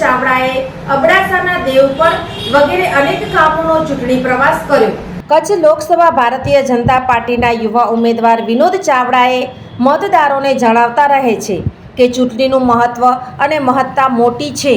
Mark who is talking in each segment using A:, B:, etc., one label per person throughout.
A: ચાવડાએ અબડાસાના દેવપર વગેરે અનેક ગામોનો ચૂંટણી પ્રવાસ કર્યો. કચ્છ લોકસભા ભારતીય જનતા પાર્ટીના યુવા ઉમેદવાર વિનોદ ચાવડાએ મતદારોને જણાવતા રહે છે કે ચૂંટણીનું મહત્વ અને મહત્તા મોટી છે.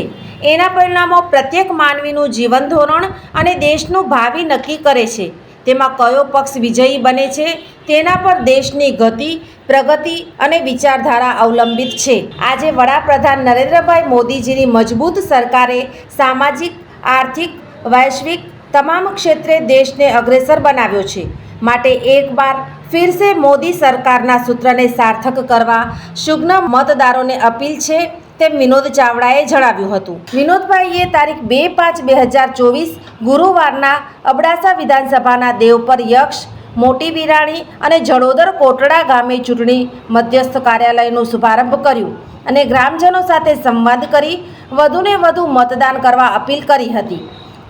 A: એના પરિણામો પ્રત્યેક માનવીનું જીવન ધોરણ અને દેશનું ભાવિ નક્કી કરે છે. તેમાં કયો પક્ષ વિજયી બને છે તેના પર દેશની ગતિ પ્રગતિ અને વિચારધારા અવલંબિત છે. આજે વડાપ્રધાન નરેન્દ્રભાઈ મોદીજીની મજબૂત સરકારે સામાજિક, આર્થિક, વૈશ્વિક તમામ ક્ષેત્રે દેશને અગ્રેસર બનાવ્યો છે. માટે એકવાર ફિરસે મોદી સરકારના સૂત્રને સાર્થક કરવા શુગ્ન મતદારોને અપીલ છે તેમ વિનોદ ચાવડાએ જણાવ્યું હતું. વિનોદભાઈએ તારીખ બે પાંચ બે હજાર ચોવીસ ગુરુવારના અબડાસા વિધાનસભાના દેવપર યક્ષ મોટી બિરાણી અને જડોદર કોટડા ગામે ચૂંટણી મધ્યસ્થ કાર્યાલયનો શુભારંભ કર્યું અને ગ્રામજનો સાથે સંવાદ કરી વધુને વધુ મતદાન કરવા અપીલ કરી હતી.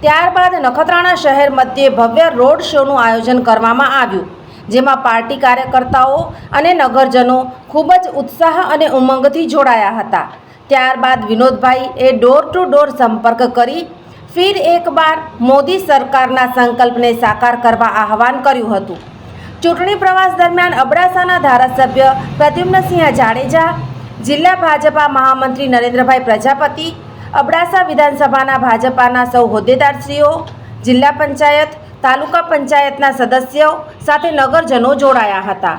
A: ત્યારબાદ નખત્રાણા શહેર મધ્યે ભવ્ય રોડ શોનું આયોજન કરવામાં આવ્યું, જેમાં પાર્ટી કાર્યકર્તાઓ અને નગરજનો ખૂબ જ ઉત્સાહ અને ઉમંગથી જોડાયા હતા. ત્યારબાદ વિનોદભાઈ એ ડોર ટુ ડોર સંપર્ક કરી ફિર એકવાર મોદી સરકારના સંકલ્પને સાકાર કરવા આહવાન કર્યું હતું. ચૂંટણી પ્રવાસ દરમિયાન અબડાસાના ધારાસભ્ય પ્રદ્યુમ્નસિંહ જાડેજા, જિલ્લા ભાજપા મહામંત્રી નરેન્દ્રભાઈ પ્રજાપતિ, અબડાસા વિધાનસભાના ભાજપાના સૌ હોદ્દેદારશ્રીઓ, જિલ્લા પંચાયત, તાલુકા પંચાયતના સદસ્યો સાથે નગરજનો જોડાયા હતા.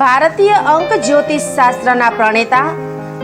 A: ભારતીય અંક જ્યોતિષ શાસ્ત્રના પ્રણેતા